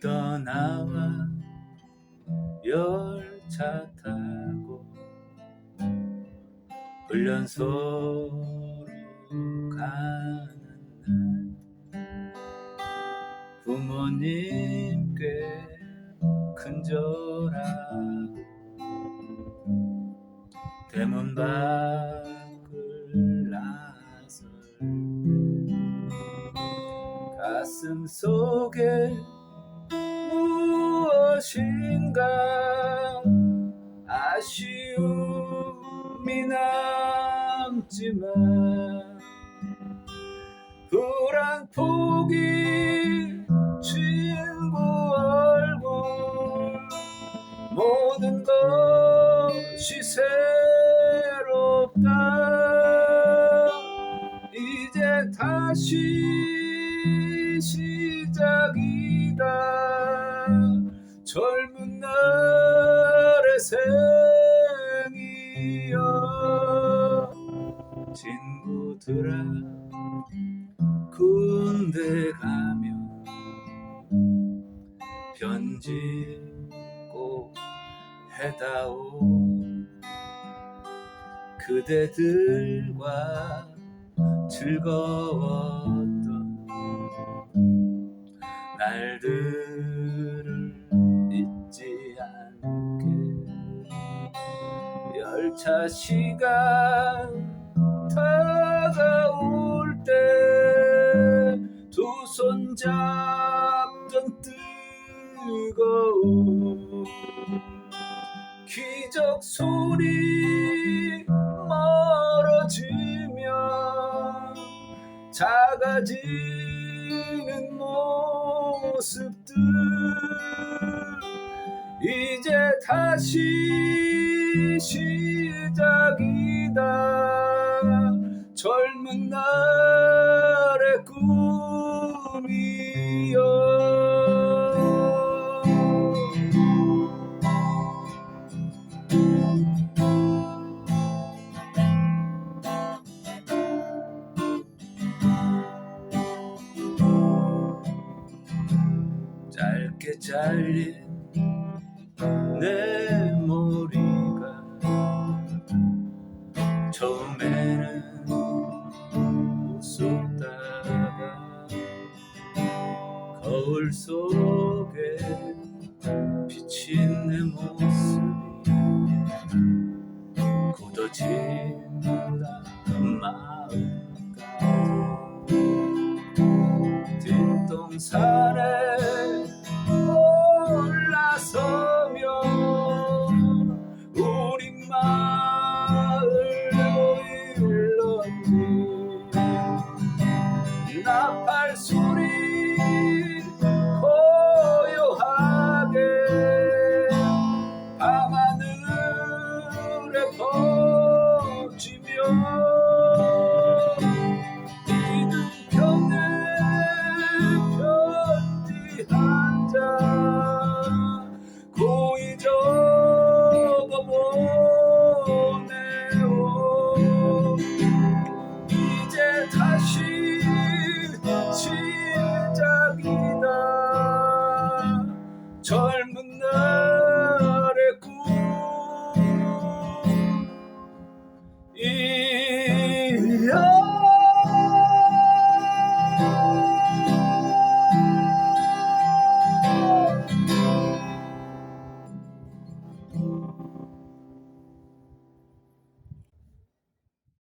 떠나와 열차 타고 훈련소로 가는 날 부모님께 큰절하고 대문 밖을 나설 때 가슴 속에 무엇인가? 아쉬움이 남지만 불안 포기 친구 얼굴 모든 것이 새롭다. 이제 다시 시작이 생이여 친구들아 군대 가면 편지 꼭 해다오. 그대들과 즐거웠 1차 시간 다가올 때 두 손 잡던 뜨거운 기적 소리 멀어지면 작아지는 모습들 이제 다시 시 작이다. 젊은 날의 꿈이여. 짧게 잘린 내 처음에는 웃었다가 거울 속에 비친 내 모습이 굳어진다 마음까지 뒷동산 나팔 소리 고요하게 밤하늘에 퍼 told